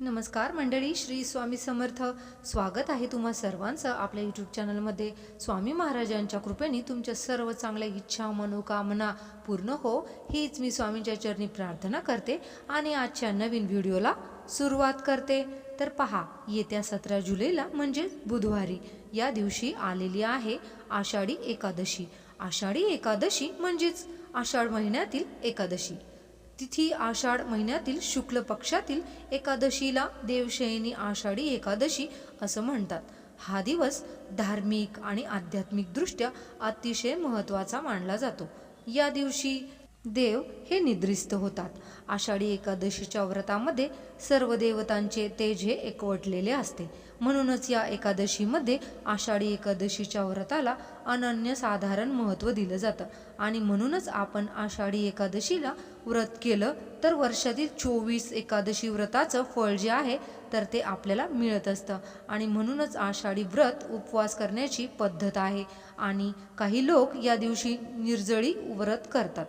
नमस्कार मंडळी श्री स्वामी समर्थ. स्वागत आहे तुम्हा सर्वांचं आपल्या यूट्यूब चॅनलमध्ये स्वामी महाराजांच्या कृपेने तुमच्या सर्व चांगल्या इच्छा मनोकामना पूर्ण हो हीच मी स्वामींच्या चरणी प्रार्थना करते आणि आजच्या नवीन व्हिडिओला सुरुवात करते. तर पहा येत्या सतरा जुलैला म्हणजे बुधवारी या दिवशी आलेली आहे आषाढी एकादशी. आषाढी एकादशी म्हणजेच आषाढ महिन्यातील एकादशी. तिथी आषाढ महिन्यातील शुक्ल पक्षातील एकादशीला देवशयनी आषाढी एकादशी असं म्हणतात. हा दिवस धार्मिक आणि आध्यात्मिकदृष्ट्या अतिशय महत्त्वाचा मानला जातो. या दिवशी देव हे निद्रिस्त होतात. आषाढी एकादशीच्या व्रतामध्ये सर्व देवतांचे तेज हे एकवटलेले असते. म्हणूनच या एकादशीमध्ये आषाढी एकादशीच्या व्रताला अनन्यसाधारण महत्त्व दिलं जातं आणि म्हणूनच आपण आषाढी एकादशीला व्रत केलं तर वर्षातील चोवीस एकादशी व्रताचं फळ जे आहे तर ते आपल्याला मिळत असतं आणि म्हणूनच आषाढी व्रत उपवास करण्याची पद्धत आहे आणि काही लोक या दिवशी निर्जळी व्रत करतात.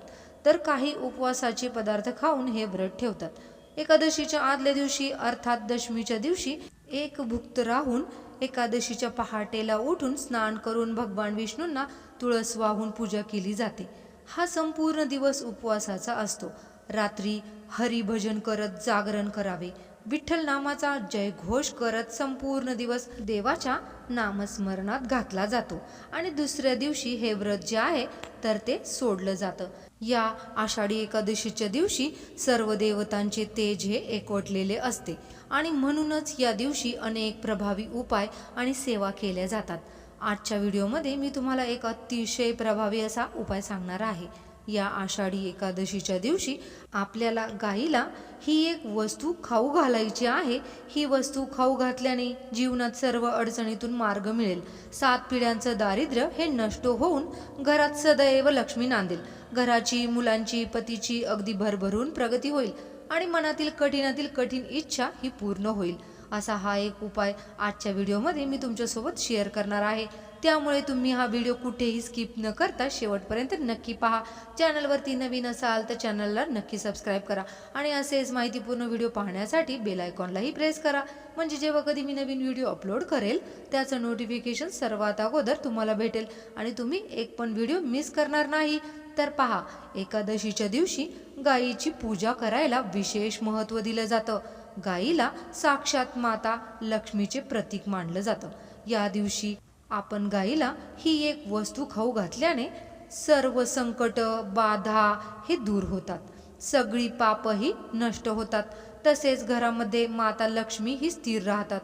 तर काही उपवासाचे पदार्थ खाऊन हे व्रत ठेवतात. एकादशीच्या आदल्या दिवशी अर्थात दशमीच्या दिवशी एक भुक्त राहून एकादशीच्या पहाटेला उठून स्नान करून भगवान विष्णूंना तुळस वाहून पूजा केली जाते. हा संपूर्ण दिवस उपवासाचा असतो. रात्री हरिभजन करत जागरण करावे. विठ्ठल नामाचा जयघोष करत संपूर्ण दिवस देवाच्या नामस्मरणात घातला जातो आणि दुसऱ्या दिवशी हे व्रत जे आहे तर ते सोडलं जातं. या आषाढी एकादशीच्या दिवशी सर्व देवतांचे तेज हे एकवटलेले असते आणि म्हणूनच या दिवशी अनेक प्रभावी उपाय आणि सेवा केल्या जातात. आजच्या व्हिडिओमध्ये मी तुम्हाला एक अतिशय प्रभावी असा उपाय सांगणार आहे. या आषाढी एकादशीच्या दिवशी आपल्याला गाईला ही एक वस्तू खाऊ घालायची आहे. ही वस्तू खाऊ घातल्याने जीवनात सर्व अडचणीतून मार्ग मिळेल. सात पिढ्यांचं दारिद्र्य हे नष्ट होऊन घरात सदैव लक्ष्मी नांदेल. घराची मुलांची पतीची अगदी भरभरून प्रगती होईल आणि मनातील कठीणातील कठीण इच्छा ही पूर्ण होईल. असा हा एक उपाय आजच्या व्हिडिओमध्ये मी तुमच्यासोबत शेअर करणार आहे. त्यामुळे तुम्ही हा व्हिडिओ कुठेही स्किप न करता शेवटपर्यंत नक्की पहा. चॅनलवरती नवीन असाल तर चॅनलला नक्की सबस्क्राईब करा आणि असेच माहितीपूर्ण व्हिडिओ पाहण्यासाठी बेल आयकॉनलाही प्रेस करा. म्हणजे जेव्हा कधी मी नवीन व्हिडिओ अपलोड करेल त्याचं नोटिफिकेशन सर्वात अगोदर तुम्हाला भेटेल आणि तुम्ही एक पण व्हिडिओ मिस करणार नाही. तर पहा एकादशीच्या दिवशी गायीची पूजा करायला विशेष महत्त्व दिलं जातं. गायीला साक्षात माता लक्ष्मीचे प्रतीक मानलं जातं. या दिवशी आपण गाईला ही एक वस्तू खाऊ घातल्याने सर्व संकट बाधा हे दूर होतात. सगळी पापही नष्ट होतात. तसेच घरामध्ये माता लक्ष्मी ही स्थिर राहतात.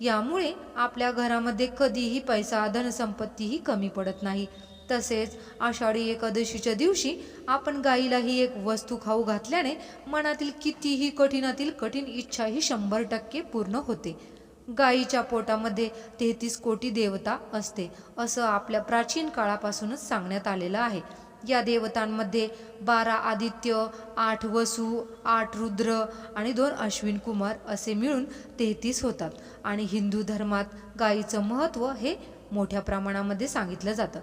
यामुळे आपल्या घरामध्ये कधीही पैसा धनसंपत्तीही कमी पडत नाही. तसेच आषाढी एकादशीच्या दिवशी आपण गाईला ही एक वस्तू खाऊ घातल्याने मनातील कितीही कठीणातील कठीण इच्छा ही शंभर टक्के पूर्ण होते. गायीच्या पोटामध्ये तेहतीस कोटी देवता असते असं आपल्या प्राचीन काळापासूनच सांगण्यात आलेलं आहे. या देवतांमध्ये बारा आदित्य आठ वसू आठ रुद्र आणि दोन अश्विन कुमार असे मिळून तेहतीस होतात. आणि हिंदू धर्मात गायीचं महत्त्व हे मोठ्या प्रमाणामध्ये सांगितलं जातं.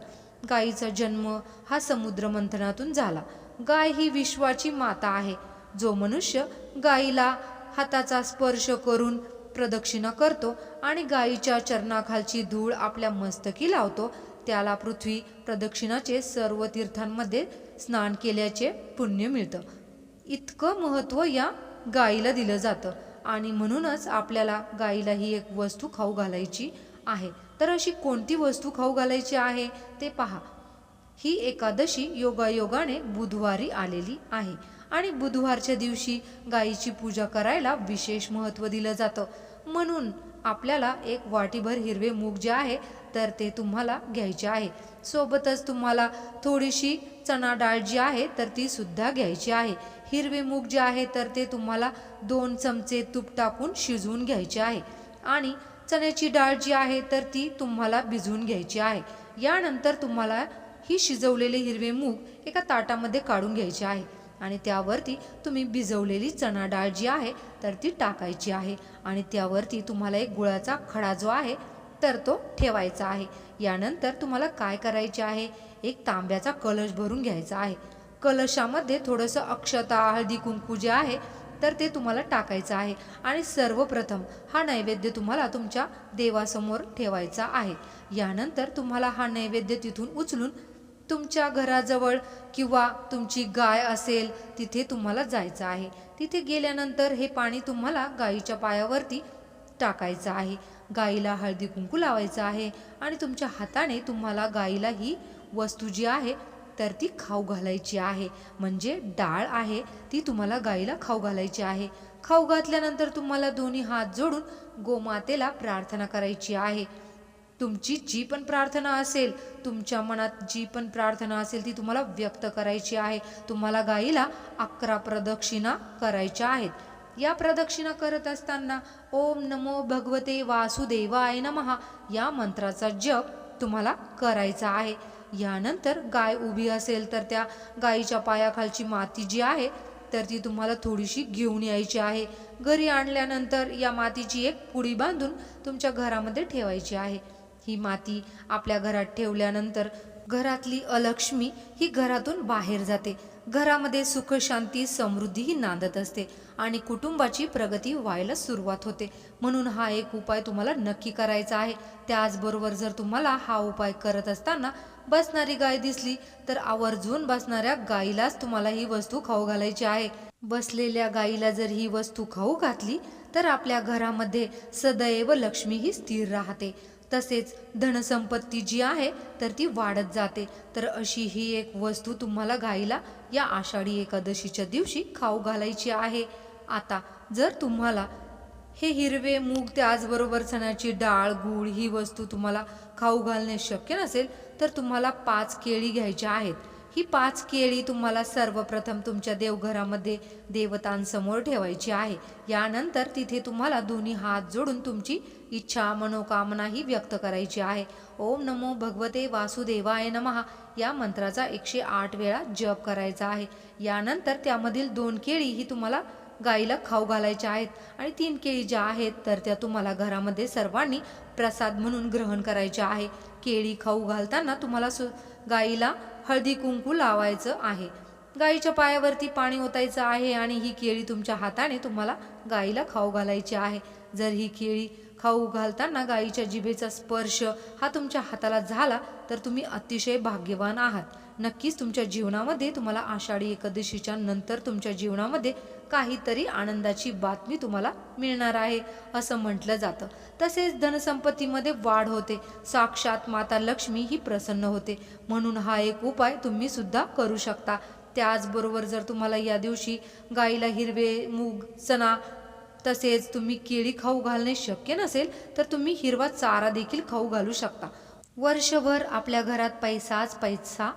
गायीचा जन्म हा समुद्र मंथनातून झाला. गाय ही विश्वाची माता आहे. जो मनुष्य गायीला हाताचा स्पर्श करून प्रदक्षिणा करतो आणि गायीच्या चरणाखालची धूळ आपल्या मस्तकी लावतो. त्याला पृथ्वी प्रदक्षिणाचे सर्व तीर्थांमध्ये स्नान केल्याचे पुण्य मिळतं. इतकं महत्त्व या गायीला दिलं जातं आणि म्हणूनच आपल्याला गायीला ही एक वस्तू खाऊ घालायची आहे. तर अशी कोणती वस्तू खाऊ घालायची आहे ते पहा. ही एकादशी योगायोगाने बुधवारी आलेली आहे आणि बुधवारच्या दिवशी गायीची पूजा करायला विशेष महत्त्व दिलं जातं. म्हणून आपल्याला एक वाटीभर हिरवे मूग जे आहे तर ते तुम्हाला घ्यायचे आहे. सोबतच तुम्हाला थोडीशी चणा डाळ जी आहे तर ती सुद्धा घ्यायची आहे. हिरवे मूग जे आहे तर ते तुम्हाला दोन चमचे तूप टाकून शिजवून घ्यायचे आहे. आणि चण्याची डाळ जी आहे तर ती तुम्हाला भिजवून घ्यायची आहे. यानंतर तुम्हाला ही शिजवलेले हिरवे मूग एका ताटामध्ये काढून घ्यायचे आहे. आणि त्यावरती तुम्ही भिजवलेली चणा डाळ जी आहे तर ती टाकायची आहे. आणि त्यावरती तुम्हाला एक गुळाचा खडा जो आहे तर तो ठेवायचा आहे. यानंतर तुम्हाला काय करायचे आहे? एक तांब्याचा कलश भरून घ्यायचा आहे. कलशामध्ये थोडंसं अक्षता हळदी कुंकू जे आहे तर ते तुम्हाला टाकायचं आहे. आणि सर्वप्रथम हा नैवेद्य तुम्हाला तुमच्या देवासमोर ठेवायचा आहे. यानंतर तुम्हाला हा नैवेद्य तिथून उचलून तुमच्या घराजवळ किंवा तुमची गाय असेल तिथे तुम्हाला जायचं आहे. तिथे गेल्यानंतर हे पाणी तुम्हाला गाईच्या पायावरती टाकायचं आहे. गाईला हळदी कुंकू लावायचं आहे आणि तुमच्या हाताने तुम्हाला गाईला ही वस्तू जी आहे तर ती खाऊ घालायची आहे. म्हणजे डाळ आहे ती तुम्हाला गाईला खाऊ घालायची आहे. खाऊ घातल्यानंतर तुम्हाला दोन्ही हात जोडून गोमातेला प्रार्थना करायची आहे. तुमची जी पण प्रार्थना असेल तुमच्या मनात जी पण प्रार्थना असेल ती तुम्हाला व्यक्त करायची आहे. तुम्हाला गाईला अकरा प्रदक्षिणा करायच्या आहेत. या प्रदक्षिणा करत असताना ओम नमो भगवते वासुदेवाय नमहा या मंत्राचा जप तुम्हाला करायचा आहे. यानंतर गाय उभी असेल तर त्या गायीच्या पायाखालची माती जी आहे तर ती तुम्हाला थोडीशी घेऊन यायची आहे. घरी आणल्यानंतर या मातीची एक पुडी बांधून तुमच्या घरामध्ये ठेवायची आहे. ही माती आपल्या घरात ठेवल्यानंतर घरातली अलक्ष्मी ही घरातून बाहेर जाते. घरामध्ये सुख शांती समृद्धी ही नांदत असते आणि कुटुंबाची प्रगती व्हायला सुरुवात होते. म्हणून हा एक उपाय तुम्हाला नक्की करायचा आहे. त्याचबरोबर जर तुम्हाला हा उपाय करत असताना बसणारी गाय दिसली तर आवर्जून बसणाऱ्या गाईलाच तुम्हाला ही वस्तू खाऊ घालायची आहे. बसलेल्या गाईला जर ही वस्तू खाऊ घातली तर आपल्या घरामध्ये सदैव लक्ष्मी ही स्थिर राहते. तसेच धनसंपत्ती जी आहे तर ती वाढत जाते. तर अशी ही एक वस्तू तुम्हाला गाईला या आषाढी एकादशीच्या दिवशी खाऊ घालायची आहे. आता जर तुम्हाला हे हिरवे मूग त्याचबरोबर चण्याची डाळ गूळ ही वस्तू तुम्हाला खाऊ घालणे शक्य नसेल तर तुम्हाला पाच केळी घ्यायच्या आहेत. ही पाच केळी तुम्हाला सर्वप्रथम तुमच्या देवघरामध्ये देवतांसमोर ठेवायची आहे. यानंतर तिथे तुम्हाला दोन्ही हात जोडून तुमची इच्छा मनोकामना ही व्यक्त करायची आहे. ओम नमो भगवते वासुदेवाय नमहा या मंत्राचा एकशे आठ वेळा जप करायचा आहे. यानंतर त्यामधील दोन केळी ही तुम्हाला गाईला खाऊ घालायच्या आहेत. आणि तीन केळी ज्या आहेत तर त्या तुम्हाला घरामध्ये सर्वांनी प्रसाद म्हणून ग्रहण करायच्या आहे. केळी खाऊ घालताना तुम्हाला सु गाईला हळदी कुंकू लावायचं आहे. गाईच्या पायावरती पाणी ओतायचं आहे आणि ही केळी तुमच्या हाताने तुम्हाला गाईला खाऊ घालायची आहे. जर ही केळी खाऊ घालताना गाईच्या जिभेचा स्पर्श हा तुमच्या हाताला झाला तर तुम्ही अतिशय भाग्यवान आहात. नक्कीच तुमच्या जीवनामध्ये तुम्हाला आषाढी एकादशीच्या नंतर तुमच्या जीवनामध्ये काहीतरी आनंदाची बातमी तुम्हाला मिळणार आहे असं म्हटलं जातं. तसेच धनसंपत्तीमध्ये वाढ होते. साक्षात माता लक्ष्मी ही प्रसन्न होते. म्हणून हा एक उपाय तुम्ही सुद्धा करू शकता. त्याचबरोबर जर तुम्हाला या दिवशी गाईला हिरवे मूग चणा तसेच तुम्ही केळी खाऊ घालणे शक्य नसेल तर तुम्ही हिरवा चारा देखील खाऊ घालू शकता. वर्षभर आपल्या घरात पैसाच पैसा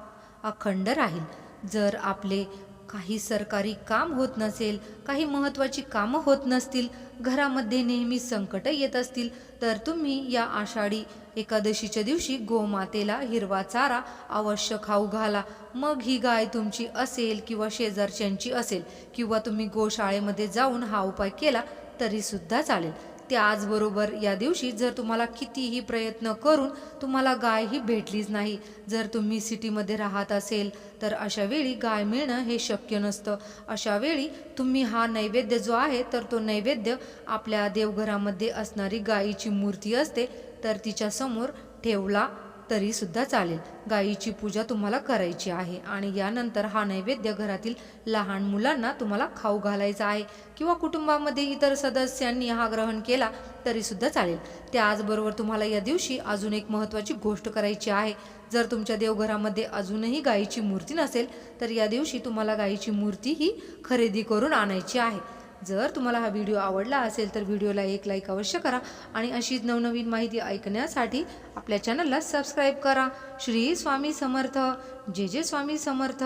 अखंड राहील. जर आपले काही सरकारी काम होत नसेल काही महत्त्वाची कामं होत नसतील घरामध्ये नेहमी संकट येत असतील तर तुम्ही या आषाढी एकादशीच्या दिवशी गोमातेला हिरवा चारा अवश्य खाऊ घाला. मग ही गाय तुमची असेल किंवा शेजारच्यांची असेल किंवा तुम्ही गोशाळेमध्ये जाऊन हा उपाय केला तरीसुद्धा चालेल. त्याचबरोबर या दिवशी जर तुम्हाला कितीही प्रयत्न करून तुम्हाला गाय ही भेटलीच नाही. जर तुम्ही सिटीमध्ये राहत असेल तर अशा वेळी गाय मिळणं हे शक्य नसतं. अशा वेळी तुम्ही हा नैवेद्य जो आहे तर तो नैवेद्य आपल्या देवघरामध्ये असणारी गायीची मूर्ती असते तर तिच्यासमोर ठेवला तरी सुद्धा चालेल. गायीची पूजा तुम्हाला करायची आहे आणि यानंतर हा नैवेद्य घरातील लहान मुलांना तुम्हाला खाऊ घालायचा आहे किंवा कुटुंबामध्ये इतर सदस्यांनी हा ग्रहण केला तरी सुद्धा चालेल. त्याचबरोबर तुम्हाला या दिवशी अजून एक महत्त्वाची गोष्ट करायची आहे. जर तुमच्या देवघरामध्ये अजूनही गायीची मूर्ती नसेल तर या दिवशी तुम्हाला गायीची मूर्ती ही खरेदी करून आणायची आहे. जर तुम्हाला हा व्हिडिओ आवडला असेल तर व्हिडिओला एक लाईक अवश्य करा आणि अशीच नवनवीन माहिती ऐकण्यासाठी आपल्या चॅनलला सबस्क्राईब करा. श्री स्वामी समर्थ. जे जे स्वामी समर्थ.